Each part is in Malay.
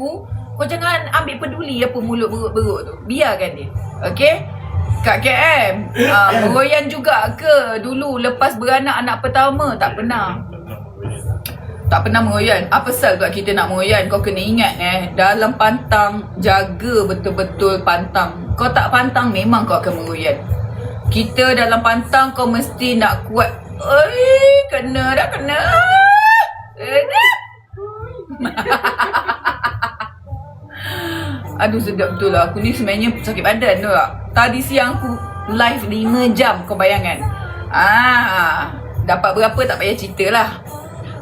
aku Kau jangan ambil peduli apa mulut beruk-beruk tu. Biarkan dia. Okay Kak KM uh, Meroyan juga ke? Dulu lepas beranak anak pertama Tak pernah. Tak pernah meroyan Apa sel kat kita nak meroyan Kau kena ingat eh Dalam pantang Jaga betul-betul pantang. Kau tak pantang Memang kau akan meroyan Kita dalam pantang Kau mesti nak kuat. Oi, Kena dah kena. Kena Aduh sedap betul lah Aku ni sebenarnya sakit badan tu lah Tadi siang aku live 5 jam Kau bayangkan Ah, Dapat berapa tak payah cerita lah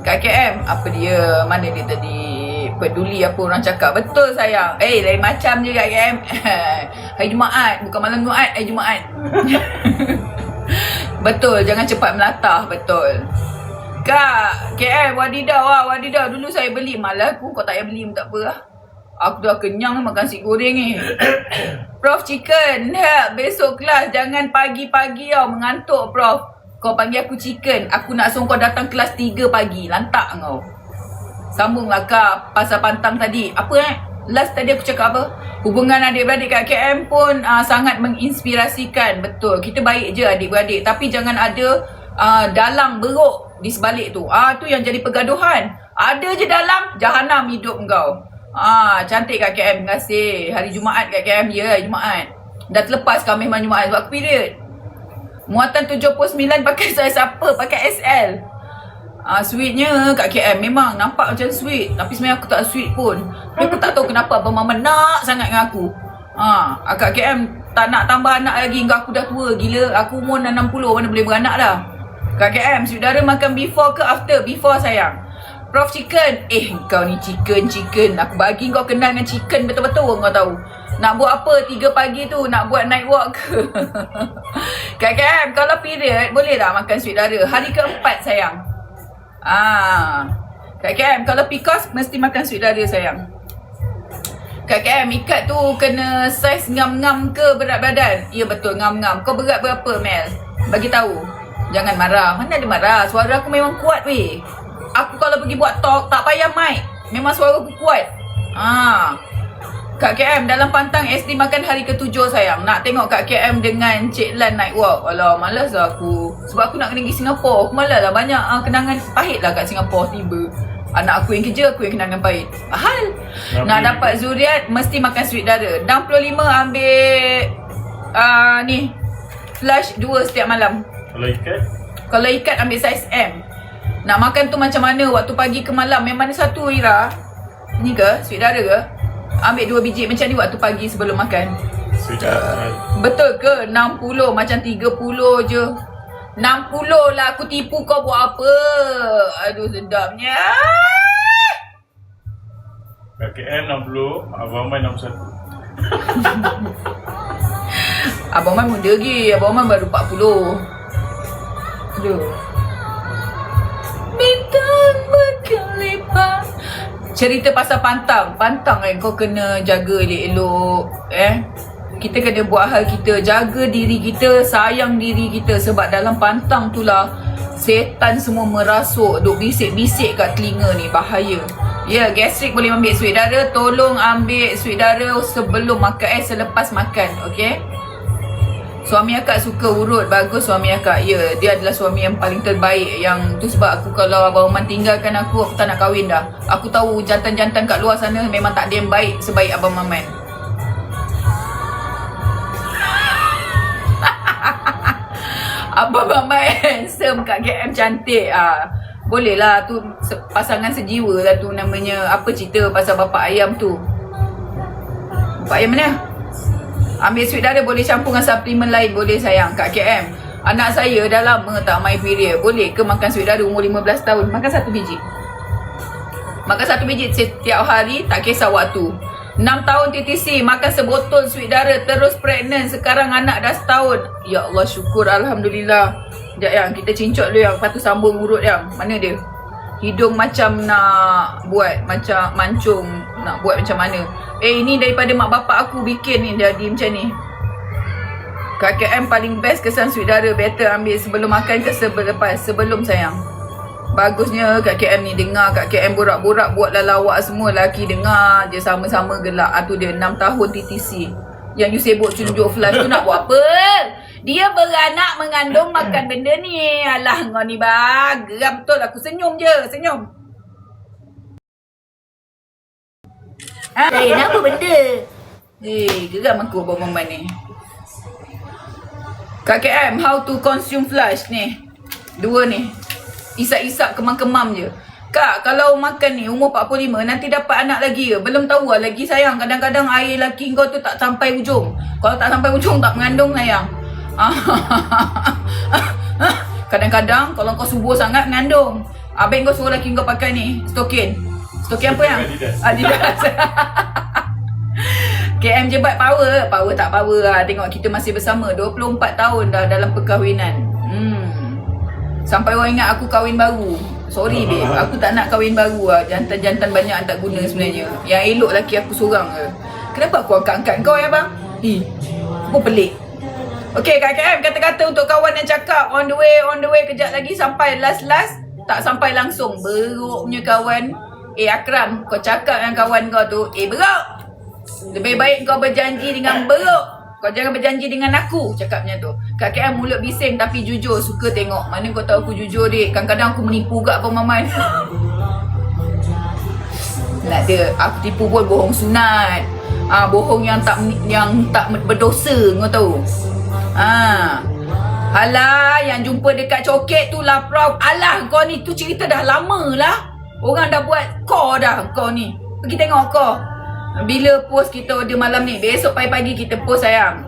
Kak KM, apa dia? Mana dia tadi? Peduli apa orang cakap. Betul sayang. Eh, lain macam je Kak KM. hari Jumaat. Bukan malam Jumaat, hari Jumaat. betul, jangan cepat melatah. Betul. Kak, KM, wadidah wah, wadidah. Dulu saya beli. Malah aku, kau tak payah beli tak apa lah. Aku dah kenyang makan nasi goreng ni. Prof Chicken, help. Besok kelas jangan pagi-pagi tau. Mengantuk, Prof. Kau panggil aku chicken. Aku nak suruh kau datang kelas 3 pagi. Lantak kau. Sambunglah kak pasal pantang tadi. Apa eh? Last tadi aku cakap apa? Hubungan adik-beradik kat KM pun uh, sangat menginspirasikan. Betul. Kita baik je adik-beradik. Tapi jangan ada uh, dalang beruk di sebalik tu. Ah uh, tu yang jadi pergaduhan. Ada je dalang jahanam hidup kau. Ah cantik kat KM. Terima kasih. Hari Jumaat kat KM. Ya, hari Jumaat. Dah terlepas kau memang Jumaat sebab period. Muatan 79 pakai saiz apa? Pakai SL. Ah sweetnya kat KM memang nampak macam sweet tapi sebenarnya aku tak sweet pun. Tapi aku tak tahu kenapa abang mama nak sangat dengan aku. Ah, uh, kat KM tak nak tambah anak lagi hingga aku dah tua gila. Aku umur dah 60 mana boleh beranak dah. Kat KM saudara makan before ke after? Before sayang. Prof Chicken. Eh kau ni chicken chicken. Aku bagi kau kenal dengan chicken betul-betul kau tahu. Nak buat apa tiga pagi tu? Nak buat night walk ke? Kak Kem, kalau period, boleh tak makan sweet dara? Hari keempat, sayang. Ah, Kak Kem, kalau PCOS, mesti makan sweet dara, sayang. Kak Kem, ikat tu kena saiz ngam-ngam ke berat badan? Ya, betul, ngam-ngam. Kau berat berapa, Mel? Bagi tahu. Jangan marah. Mana ada marah? Suara aku memang kuat, weh. Aku kalau pergi buat talk, tak payah mic. Memang suara aku kuat. Ah, Kak KM dalam pantang SD makan hari ketujuh sayang. Nak tengok Kak KM dengan Cik Lan night walk. Alah malas lah aku. Sebab aku nak kena pergi Singapura Aku malas lah. Banyak uh, kenangan pahit lah kat Singapura tiba. Anak aku yang kerja aku yang kenangan pahit. Mahal. Nabi. Nak dapat zuriat mesti makan sweet dara. 65 ambil uh, Ni. Flash 2 setiap malam. Kalau ikat? Kalau ikat ambil saiz M Nak makan tu macam mana waktu pagi ke malam Yang mana satu Ira Ni ke sweet dara ke Ambil dua biji macam ni waktu pagi sebelum makan. Sudah. Betul ke? 60 macam 30 je. 60 lah aku tipu kau buat apa? Aduh sedapnya. KKM 60, Abang Mai 61. Abang Man muda lagi. Abang Man baru 40. Aduh. Cerita pasal pantang. Pantang kan kau kena jaga elok-elok Eh? Kita kena buat hal kita. Jaga diri kita Sayang diri kita. Sebab dalam pantang tu lah Setan semua merasuk. Duk bisik-bisik kat telinga ni. Bahaya. Ya yeah, gastrik boleh ambil. Sweet dara Tolong ambil sweet dara Sebelum makan Eh selepas makan Okay Suami akak suka urut Bagus suami akak. Ya dia adalah suami yang paling terbaik Yang tu sebab aku Kalau Abang Oman tinggalkan aku Aku tak nak kahwin dah. Aku tahu jantan-jantan kat luar sana Memang tak ada yang baik Sebaik Abang Maman Abang Maman handsome kat KM cantik. Ah. Boleh lah tu pasangan sejiwa lah tu namanya. Apa cerita pasal bapak ayam tu? Bapak ayam mana? Ambil sweet dara boleh campur dengan suplemen lain Boleh sayang Kak KM Anak saya dah lama tak my period Boleh ke makan sweet dara umur 15 tahun? Makan satu biji. Makan satu biji setiap hari Tak kisah waktu. 6 tahun TTC Makan sebotol sweet dara Terus pregnant. Sekarang anak dah setahun. Ya Allah syukur Alhamdulillah. Sekejap yang Kita cincot dulu yang Lepas tu sambung urut yang Mana dia Hidung macam nak buat Macam mancung Nak buat macam mana Eh ini daripada mak bapak aku bikin ni Jadi macam ni KKM paling best kesan sweet dara Better ambil sebelum makan ke sebelum lepas Sebelum sayang Bagusnya kat KM ni dengar kat KM borak-borak buat lalawak semua laki dengar je sama-sama gelak. Ah tu dia 6 tahun TTC. Yang you sibuk tunjuk flash tu nak buat apa? Dia beranak mengandung makan benda ni. Alah kau ni bang. Geram betul aku senyum je, senyum. Ha? Lain apa benda? Eh, geram aku bawa momen ni. Kak KM, how to consume flash ni? Dua ni. Isap-isap kemam-kemam je. Kak, kalau makan ni umur 45 nanti dapat anak lagi ke? Belum tahu lah lagi sayang. Kadang-kadang air laki kau tu tak sampai ujung. Kalau tak sampai ujung tak mengandung sayang. Kadang-kadang kalau kau subuh sangat mengandung. Abang kau suruh laki kau pakai ni, stokin. Stokin apa yang? Adidas. Adidas. KM jebat power Power tak power lah Tengok kita masih bersama 24 tahun dah dalam perkahwinan hmm. Sampai orang ingat aku kahwin baru Sorry babe Aku tak nak kahwin baru lah Jantan-jantan banyak tak guna sebenarnya Yang elok laki aku seorang ke Kenapa aku angkat-angkat kau ya bang? Eh Apa pelik Okay Kak KM kata-kata untuk kawan yang cakap On the way, on the way Kejap lagi sampai last-last Tak sampai langsung Beruk punya kawan Eh Akram Kau cakap dengan kawan kau tu Eh beruk lebih baik kau berjanji dengan beruk. Kau jangan berjanji dengan aku cakapnya tu. Kak KM mulut bising tapi jujur. Suka tengok. Mana kau tahu aku jujur dik. Kadang-kadang aku menipu gak Abang Maman. Tak ada. Aku tipu pun bohong sunat. Ah bohong yang tak yang tak berdosa kau tahu. Ah. Alah, yang jumpa dekat coket tu lah proud. Alah, kau ni tu cerita dah lama lah. Orang dah buat kau dah kau ni. Pergi tengok kau. Bila post kita order malam ni Besok pagi-pagi kita post sayang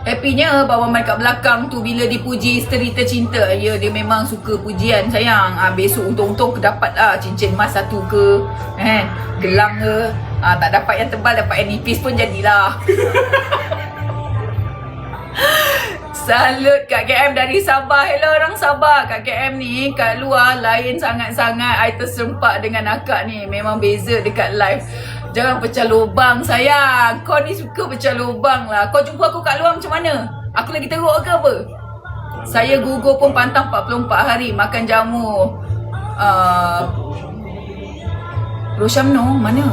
Happynya bawa mic kat belakang tu Bila dipuji isteri tercinta Ya dia memang suka pujian sayang ha, Besok untung-untung dapat lah Cincin emas satu ke eh, Gelang ke ha, Tak dapat yang tebal Dapat yang nipis pun jadilah Salut Kak KM dari Sabah. Hello orang Sabah. Kak KM ni kat luar lain sangat-sangat. I terserempak dengan akak ni. Memang beza dekat live Jangan pecah lubang sayang. Kau ni suka pecah lubang lah. Kau jumpa aku kat luar macam mana? Aku lagi teruk ke apa? Saya gugur pun pantang 44 hari Makan jamu. Uh, Roshamno mana?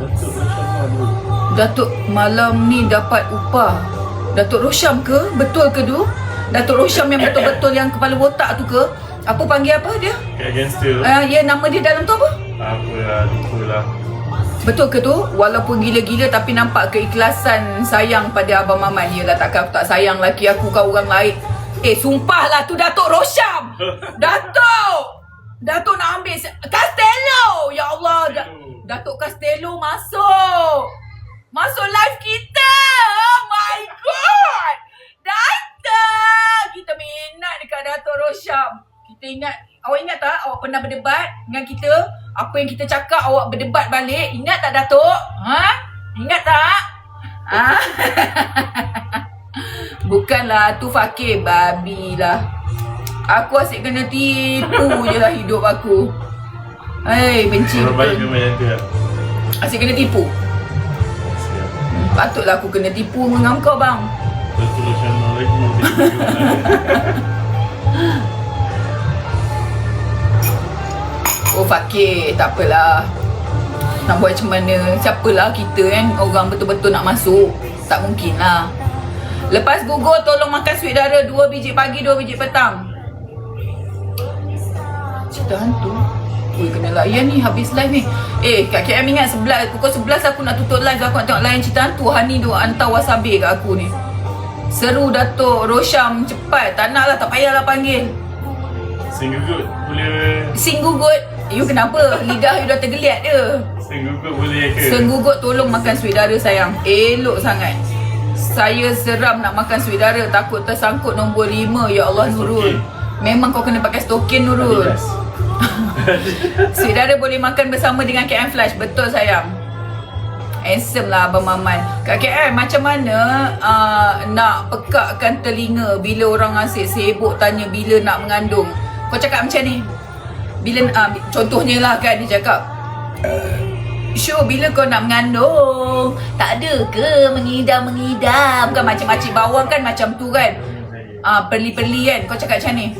Datuk Rashad Malu. Datuk malam ni dapat upah Datuk Rosham ke? Betul ke tu? Datuk Rosham yang betul-betul yang kepala botak tu ke? Apa panggil apa dia? Gangster. Uh, ya nama dia dalam tu apa? Apa lah, lupa lah. Betul ke tu? Walaupun gila-gila tapi nampak keikhlasan sayang pada Abang Maman. Yelah takkan aku tak sayang laki aku kau orang lain. Eh sumpahlah tu Datuk Rosham. Datuk! Datuk nak ambil Castello! Ya Allah. Da- Datuk Castello masuk. Masuk live kita. My god. Datuk! Kita minat dekat Datuk Rosham. Kita ingat Awak ingat tak awak pernah berdebat dengan kita? Apa yang kita cakap awak berdebat balik? Ingat tak Datuk? Ha? Ingat tak? Ha? Bukanlah tu fakir babi lah. Aku asyik kena tipu je lah hidup aku. Hei, benci Orang baik memang tu lah. Asyik kena tipu. Patutlah aku kena tipu dengan kau bang. Oh fakir, tak apalah. Nak buat macam mana? Siapalah kita kan orang betul-betul nak masuk. Tak mungkin lah. Lepas gugur tolong makan sweet dara 2 biji pagi 2 biji petang. Cerita hantu. Ui kena layan ni habis live ni. Eh Kak KM ingat 11 pukul 11 aku nak tutup live aku nak tengok layan cerita hantu. Hani tu hantar wasabi kat aku ni. Seru Datuk Rosham cepat. Tak nak lah tak payahlah panggil. Good boleh Singgugut. You kenapa? Lidah you dah tergeliat. Single good boleh ke? Senggugut tolong makan sweet dara sayang. Elok sangat. Saya seram nak makan sweet dara takut tersangkut nombor 5 ya Allah Nurul. Memang kau kena pakai stokin Nurul. Adidas. Sweet dara boleh makan bersama dengan KM Flash. Betul sayang. Handsome lah Abang Maman. Kak KM macam mana uh, nak pekakkan telinga bila orang asyik sibuk tanya bila nak mengandung. Kau cakap macam ni. Bila uh, contohnya lah kan dia cakap Syul bila kau nak mengandung Tak ada ke mengidam-mengidam Kan macam makcik bawang kan macam tu kan Ah, Perli-perli kan Kau cakap macam ni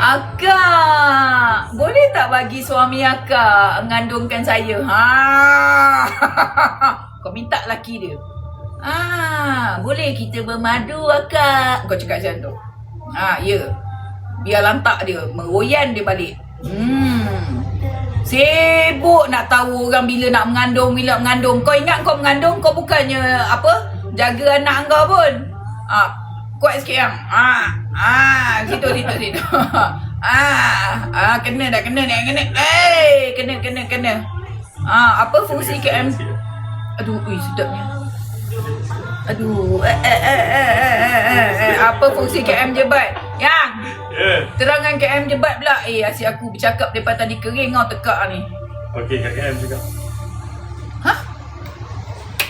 Akak, boleh tak bagi suami akak mengandungkan saya? Ha. Kau minta laki dia. Ah, boleh kita bermadu akak. Kau cakap macam tu. Ha, ya. Biar lantak dia, meroyan dia balik. Hmm. Sibuk nak tahu orang bila nak mengandung, bila mengandung. Kau ingat kau mengandung, kau bukannya apa? Jaga anak kau pun. Ah, kuat sikit yang. Ah, ah, situ situ situ. ah, ah kena dah kena ni, kena. Eh, kena kena kena. Ah, apa fungsi KM? Aduh, ui sedapnya. Aduh, eh, eh, eh, eh, eh, eh, eh, eh. apa fungsi KM jebat? Yang, Ya. terangan KM jebat pula. Eh, asyik aku bercakap daripada tadi kering kau tekak ni. Okey, KM cakap.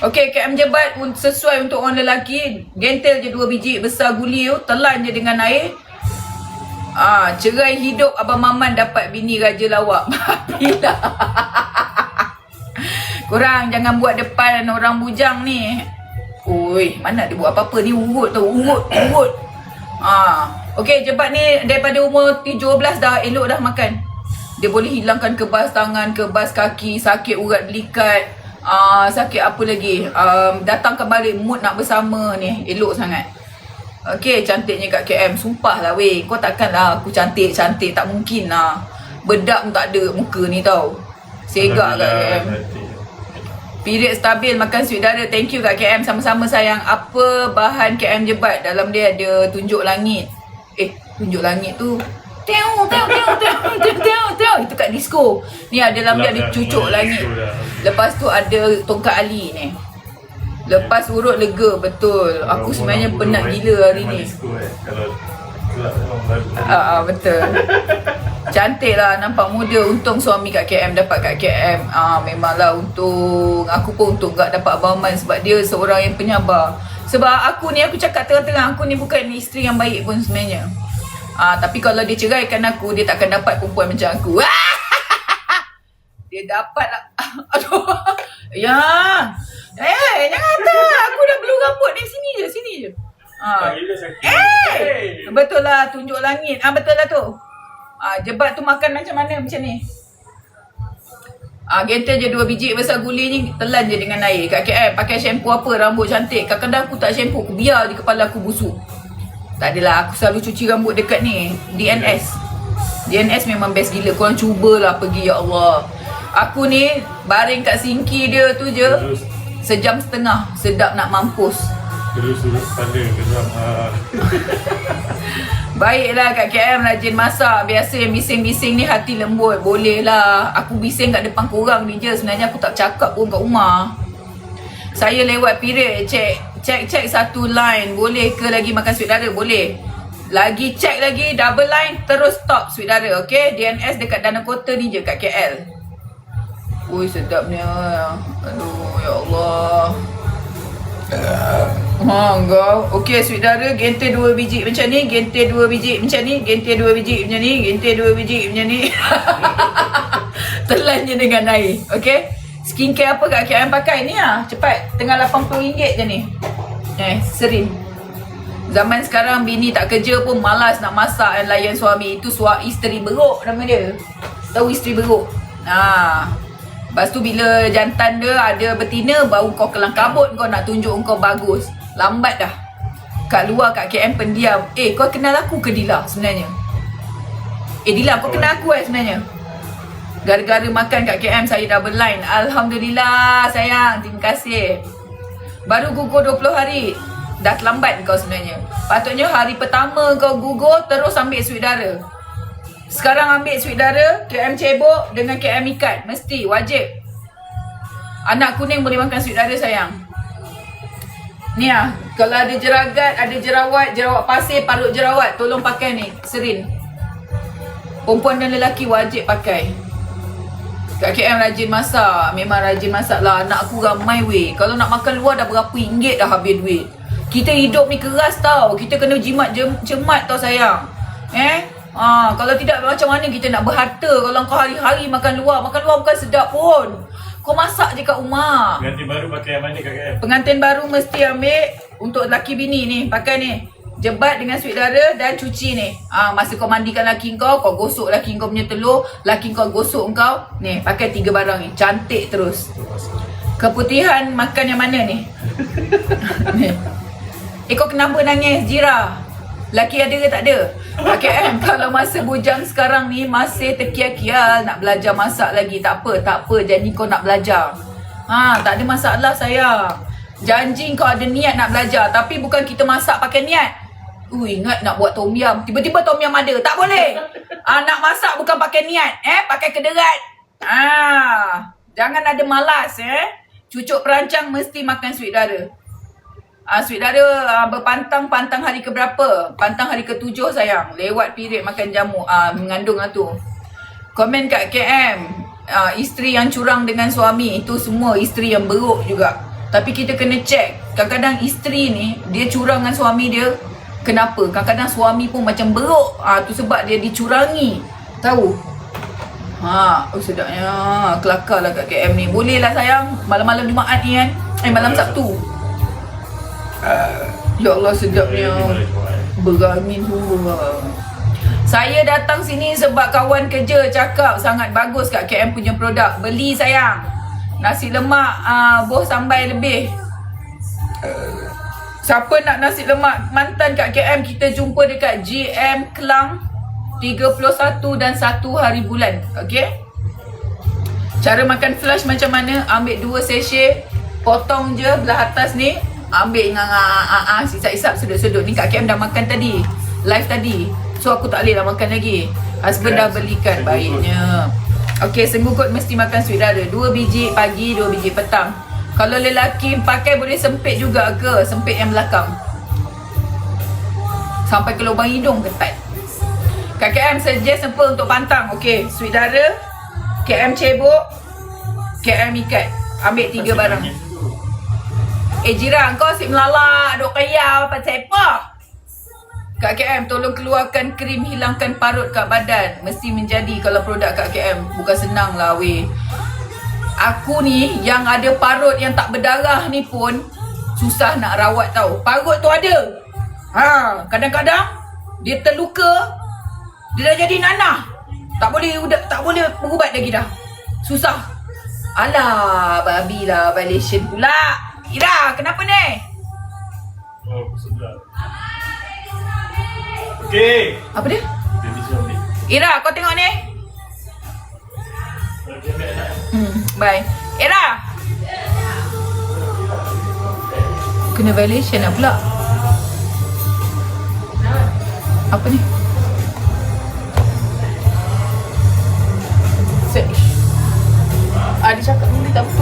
Okey, KM jebat sesuai untuk orang lelaki. Gentel je dua biji besar guli tu, telan je dengan air. Ah, cerai hidup Abang Maman dapat bini raja lawak. Bila? Korang jangan buat depan orang bujang ni. Oi, mana dia buat apa-apa ni urut tu, urut, urut. Ah, okey jebat ni daripada umur 17 dah elok dah makan. Dia boleh hilangkan kebas tangan, kebas kaki, sakit urat belikat, ah sakit apa lagi? Um, datang kembali mood nak bersama ni, elok sangat. Okey, cantiknya kat KM. Sumpah lah weh. Kau takkan lah aku cantik-cantik. Tak mungkin lah. Bedak pun tak ada muka ni tau. Segak kat KM. Period stabil makan sweet dara. Thank you kat KM. Sama-sama sayang. Apa bahan KM jebat? Dalam dia ada tunjuk langit. Eh, tunjuk langit tu. Teo, teo, teo, teo, teo, teo, teo. Itu kat disco. Ni ada dalam dia ada cucuk langit. Lepas tu ada tongkat Ali ni. Lepas urut lega betul. Aku sebenarnya penat gila hari ni. eh. Ah, ah betul. Cantik lah nampak muda Untung suami kat KM dapat kat KM ah, Memanglah untung Aku pun untung gak dapat Abang Man Sebab dia seorang yang penyabar Sebab aku ni aku cakap terang-terang Aku ni bukan isteri yang baik pun sebenarnya ah, Tapi kalau dia ceraikan aku Dia takkan dapat perempuan macam aku Dia dapat lah Aduh Ya Eh jangan tak Aku dah belum rambut ni Sini je Sini je ah. Sakit. Eh! Betul lah tunjuk langit. Ah betul lah tu. Ah jebat tu makan macam mana macam ni. Ah gentel je dua biji besar guli ni telan je dengan air. Kat KL pakai shampoo apa rambut cantik. Kadang-kadang aku tak shampoo aku biar je kepala aku busuk. Tak adalah aku selalu cuci rambut dekat ni DNS. DNS memang best gila. Korang cubalah pergi ya Allah. Aku ni baring kat sinki dia tu je Terus, sejam setengah sedap nak mampus. terus urut kepala geram. Ah. Baiklah Kak KM rajin masak Biasa yang bising-bising ni hati lembut Boleh lah Aku bising kat depan korang ni je Sebenarnya aku tak cakap pun kat rumah Saya lewat period Cek Cek-cek satu line Boleh ke lagi makan sweet dara? Boleh Lagi cek lagi Double line Terus stop sweet dara Okay DNS dekat Dana Kota ni je kat KL Ui sedapnya Aduh ya Allah Ha kau. Okey sweet dara gentir dua biji macam ni, gentir dua biji macam ni, gentir dua biji macam ni, gentir dua biji macam ni. Telan je dengan air. Okey. Skincare apa kat KM pakai ni ah? Cepat. Tengah RM80 je ni. Eh, serin. Zaman sekarang bini tak kerja pun malas nak masak dan layan suami. Itu suami isteri beruk nama dia. Tahu isteri beruk? Ha. Lepas tu bila jantan dia ada betina baru kau kelang kabut kau nak tunjuk kau bagus. Lambat dah. Kat luar kat KM pendiam. Eh kau kenal aku ke Dila sebenarnya? Eh Dila kau kenal aku eh sebenarnya? Gara-gara makan kat KM saya double line. Alhamdulillah sayang. Terima kasih. Baru gugur 20 hari. Dah terlambat kau sebenarnya. Patutnya hari pertama kau gugur terus ambil sweet dara. Sekarang ambil sweet dara, KM cebok dengan KM ikat. Mesti, wajib. Anak kuning boleh makan sweet dara sayang. Ni ah, kalau ada jeragat, ada jerawat, jerawat pasir, parut jerawat, tolong pakai ni, serin. Perempuan dan lelaki wajib pakai. Kak KM rajin masak. Memang rajin masak lah. Anak aku ramai weh. Kalau nak makan luar dah berapa ringgit dah habis duit. Kita hidup ni keras tau. Kita kena jimat jem, cemat tau sayang. Eh? Ha, kalau tidak macam mana kita nak berharta kalau kau hari-hari makan luar. Makan luar bukan sedap pun. Kau masak je kat rumah. Ganti baru pakai yang mana Kak KM? Pengantin baru mesti ambil untuk laki bini ni. Pakai ni. Jebat dengan sweet dara dan cuci ni. Ah masa kau mandikan laki kau, kau gosok laki kau punya telur, laki kau gosok kau. Ni, pakai tiga barang ni. Cantik terus. Keputihan makan yang mana ni? ni. Eh kau kenapa nangis Jira? Laki ada ke tak ada? KM kalau masa bujang sekarang ni masih terkial-kial nak belajar masak lagi. Tak apa, tak apa. Janji kau nak belajar. Ha, tak ada masalah sayang. Janji kau ada niat nak belajar. Tapi bukan kita masak pakai niat. Uh, ingat nak buat tom yum. Tiba-tiba tom yum ada. Tak boleh. Ah, nak masak bukan pakai niat. Eh, pakai kederat. Ah, jangan ada malas eh. Cucuk perancang mesti makan sweet dara. Ah, sweet dara ah, berpantang pantang hari ke berapa? Pantang hari ke tujuh sayang. Lewat period makan jamu ah, mengandung lah tu. Komen kat KM. Ah, isteri yang curang dengan suami itu semua isteri yang beruk juga. Tapi kita kena check. Kadang-kadang isteri ni dia curang dengan suami dia. Kenapa? Kadang-kadang suami pun macam beruk. Ah, tu sebab dia dicurangi. Tahu? Ha, oh sedapnya. Kelakar lah kat KM ni. Boleh lah sayang. Malam-malam Jumaat ni kan. Eh, malam Sabtu. Ya Allah sedapnya. Berangin semua. Saya datang sini sebab kawan kerja cakap sangat bagus kat KM punya produk. Beli sayang. Nasi lemak uh, boh sambai lebih. Siapa nak nasi lemak mantan kat KM kita jumpa dekat GM Kelang 31 dan 1 hari bulan. Okey? Cara makan flash macam mana? Ambil dua sachet, potong je belah atas ni, ambil dengan ah, ah, ah, sisa-isap sedut-sedut. Ni Kak KM dah makan tadi. Live tadi. So aku tak boleh lah makan lagi. Husband dah belikan. Baiknya. Okey, senggukut mesti makan sweet dara. Dua biji pagi, dua biji petang. Kalau lelaki pakai boleh sempit juga ke? Sempit yang belakang. Sampai ke lubang hidung ketat. Kak KM suggest apa untuk pantang? Okey, sweet dara, KM cebok, KM ikat. Ambil tiga barang. Eh jiran kau asyik melalak Duk kaya Pasal apa Kak KM tolong keluarkan krim hilangkan parut kat badan Mesti menjadi kalau produk Kak KM Bukan senang lah weh Aku ni yang ada parut yang tak berdarah ni pun Susah nak rawat tau Parut tu ada Ha, kadang-kadang dia terluka dia dah jadi nanah. Tak boleh udah tak boleh berubat lagi dah. Susah. Alah, babi lah violation pula. Ira, kenapa ni? Oh, sedap. Okey. Apa dia? Dia. Ira, kau tengok ni. Bye. Ira. Kena violation lah pula. Apa ni? Search. Ah, dia cakap ni tak betul.